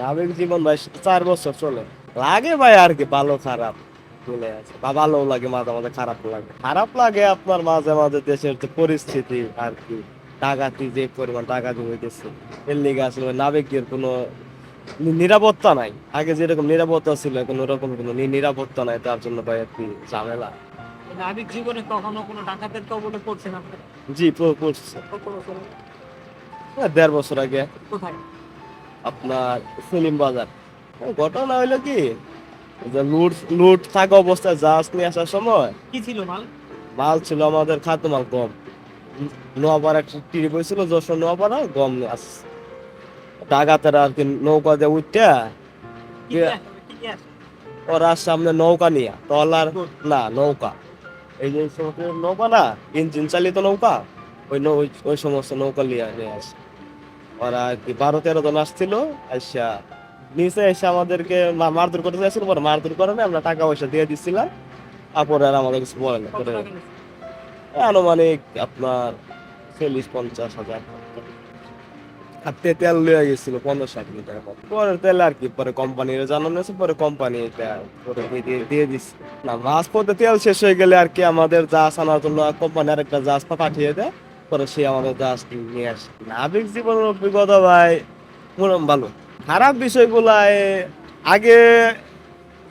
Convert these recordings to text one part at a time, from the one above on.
নাবিক জীবন ভাই চার বছর চলে। লাগে ভাই আর কি ভালো খারাপ চলে আছে। বা ভালো লাগে মাঝে মাঝে খারাপ লাগে। খারাপ লাগে আপনার মাঝে মাঝে দেশের যে পরিস্থিতি আর কি। ডাকাতি যে পরিমাণ ডাকাতি হইতেছে এর লিগে আসলে নাবিকের কোনো নিরাপত্তা নাই। আগে যেরকম নিরাপত্তা ছিল এখন ওরকম কোনো নিরাপত্তা নাই। তার জন্য ভাই আর কি ঝামেলা। নাবিক জীবনে কখনো কোনো ডাকাতের কবলে পড়ছেন আপনি? জি পড়ছে। দেড় বছর আগে। কোথায়? আপনার সেলিম বাজার। ঘটনা হইল কি? যে লুট লুট থাকা অবস্থায় জাহাজ নিয়ে আসার সময় কি ছিল মাল? মাল ছিল আমাদের খাদ্য মাল গম। নোয়াপাড়া একটা ট্রিপ হয়েছিল যশোর নোয়াপাড়া গম নিয়ে আসছে। ডাকাতেরা আর কি নৌকা দিয়ে উঠটা আসে? আসে? ওরা সামনে নৌকা নিয়ে টলার না নৌকা। এই যে নৌকা না ইঞ্জিন চালিত নৌকা ওই ওই- ওই সমস্ত নৌকা নিয়ে নিয়ে আসে। ওরা আর কি বারো তেরো জন আসছিল আইসা নিচে এসে আমাদেরকে মারধর করতে চাইছিল পরে মারধর করে না আমরা টাকা পয়সা দিয়ে দিচ্ছিলাম তারপরে আর আমাদের কিছু বলে না? আনুমানিক আপনার চল্লিশ পঞ্চাশ হাজার। আর তে- তেল লিয়ে গেছিল পঞ্চাশ ষাট লিটার পরে তেল আর কি পরে কোম্পানির জানানো হয়েছে পরে কোম্পানি পরে দিয়ে- দিচ্ছে না মাছ পথে তেল শেষ হয়ে গেলে আর কি আমাদের জাহাজ আনার জন্য কোম্পানি আরেকটা জাহাজ পাঠিয়ে দেয়। পরে সে আমাদের জাহাজ নিয়ে আসে। নাবিক জীবনের অভিজ্ঞতা ভাই মোটামুটি ভালো। খারাপ বিষয়গুলাই আগে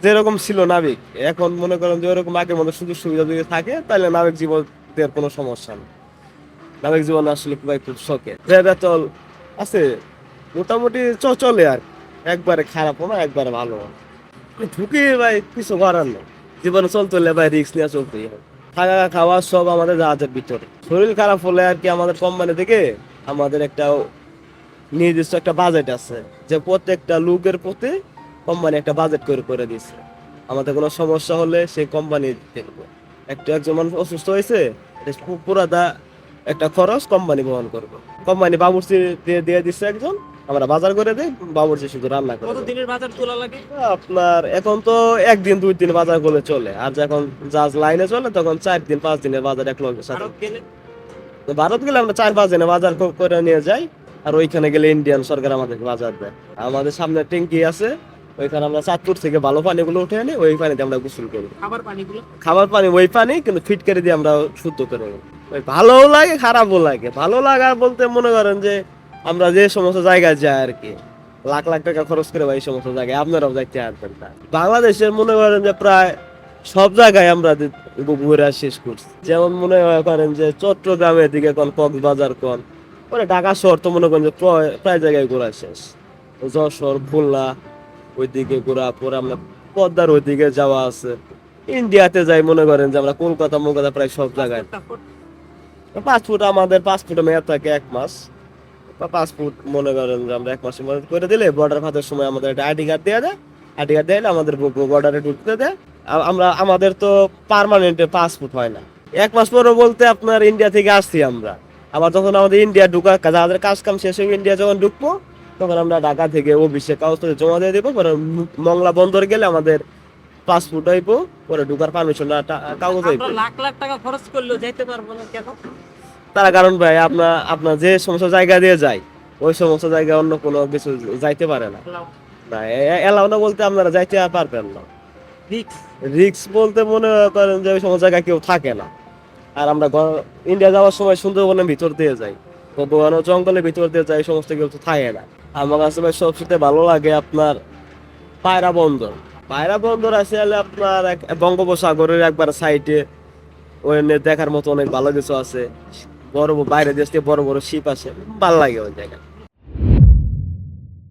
যেরকম ছিল নাবিক, এখন মনে করেন যে ওরকম আগের সুযোগ সুবিধা যদি থাকে, তাহলে নাবিক জীবনের কোনো সমস্যা নেই। নাবিক জীবন আসলে ভাই খুব শখে চল আছে, মোটামুটি চলে আর একবারে খারাপও না, একবারে ভালো ঢুকি ভাই, কিছু করার নেই। জীবনে চলতে হলে ভাই রিক্স নিয়ে চলতেই হবে। থাকা, খাওয়া সব আমাদের জাহাজের ভিতরে। শরীর খারাপ হলে আর কি আমাদের কোম্পানি থেকে আমাদের একটা নির্দিষ্ট একটা বাজেট আছে, যে প্রত্যেকটা লোকের প্রতি কোম্পানি একটা বাজেট করে করে দিচ্ছে আমাদের কোনো সমস্যা হলে সেই কোম্পানি দেখবে। একটা একজন মানুষ অসুস্থ হয়েছে পুরাটা একটা খরচ কোম্পানি বহন করবে। কোম্পানি বাবুর্চি দিয়ে দিয়ে দিচ্ছে একজন আমরা বাজার করে দিই বাবুর্চি শুধু রান্না করে দিনের বাজার তোলা লাগে? আপনার এখন তো একদিন দুই দিন বাজার করলে চলে। আর যখন জাহাজ লাইনে চলে তখন চার দিন পাঁচ দিনের বাজার এক লোকের সাথে। ভারত গেলে? আমরা চার পাঁচ দিনে বাজার করে নিয়ে যাই আর ওইখানে গেলে ইন্ডিয়ান সরকার আমাদের বাজার দেয়। আমাদের সামনে ট্যাঙ্কি আছে ওইখানে আমরা চাঁদপুর থেকে ভালো পানিগুলো উঠে আনি ওই পানিতে আমরা গোসল করি। খাবার পানিগুলো? খাবার পানি ওই পানি কিন্তু ফিট করে দিয়ে আমরা শুদ্ধ করে নিই। ওই ভালোও লাগে খারাপও লাগে। ভালো লাগা বলতে মনে করেন যে আমরা যে সমস্ত জায়গায় যাই আর কি লাখ লাখ টাকা খরচ করে ভাই এই সমস্ত জায়গায় আপনারাও যাইতে পারবেন না। বাংলাদেশের মনে করেন যে প্রায় সব জায়গায় আমরা ঘুরে শেষ করছি। যেমন মনে হয় করেন যে চট্টগ্রামের দিকে কোন কক্সবাজার কোন পরে ঢাকা শহর তো মনে করেন যে প্রায়- প্রায় জায়গায় ঘোরা শেষ। যশোর খুলনা ওইদিকে ঘোরা পরে আমরা পদ্মার ওইদিকে যাওয়া আছে। ইন্ডিয়াতে যাই মনে করেন যে আমরা কলকাতা মলকাতা প্রায় সব জায়গায়। পাসপোর্ট আমাদের পাসপোর্টে মেয়াদ থাকে এক মাস। বা পাসপোর্ট মনে করেন যে আমরা এক মাসের মধ্যে করে দিলে বর্ডার ফাঁদের সময় আমাদের একটা আইডি কার্ড দিয়ে দেয় আইডি কার্ড দিলে আমাদের বর্ডারে ঢুকতে দেয়। আমরা, আমাদের তো পার্মানেন্টে পাসপোর্ট হয় না। এক মাস পরে বলতে আপনার ইন্ডিয়া থেকে আসছি আমরা। আবার যখন আমাদের ইন্ডিয়া ঢুকা আমাদের কাজ কাম শেষ হয়ে ইন্ডিয়া যখন ঢুকবো, তখন আমরা ঢাকা থেকে অফিসে কাগজপত্র জমা দিয়ে দেবো। পরে মংলা বন্দর গেলে আমাদের পাসপোর্ট হইব। পরে ঢুকার পারমিশন কাগজ হইব। লাখ লাখ টাকা খরচ করলেও যাইতে পারব না কেন? তার কারণ ভাই আপনার আপনার যে সমস্ত জায়গা দিয়ে যায় ওই সমস্ত জায়গায় অন্য কোনো কিছু যাইতে পারে না। না এলাও না বলতে আপনারা যাইতে পারবেন না। রিক্স বলতে মনে করেন যে ওই সমস্ত জায়গায় কেউ থাকে না। আর আমরা ইন্ডিয়া যাওয়ার সময় সুন্দরবনের ভিতর দিয়ে যাই। জঙ্গলের ভিতর দিয়ে যাই সমস্ত তো থাকে না। আমার কাছে ভাই সবচেয়ে ভালো লাগে আপনার পায়রা বন্দর। পায়রা বন্দর আছে আপনার এক- বঙ্গোপসাগরের একবার সাইডে ওখানে দেখার মতো অনেক ভালো কিছু আছে। বড় বড় বাইরে দেশ থেকে বড় বড় শিপ আছে ভালো লাগে ওই জায়গা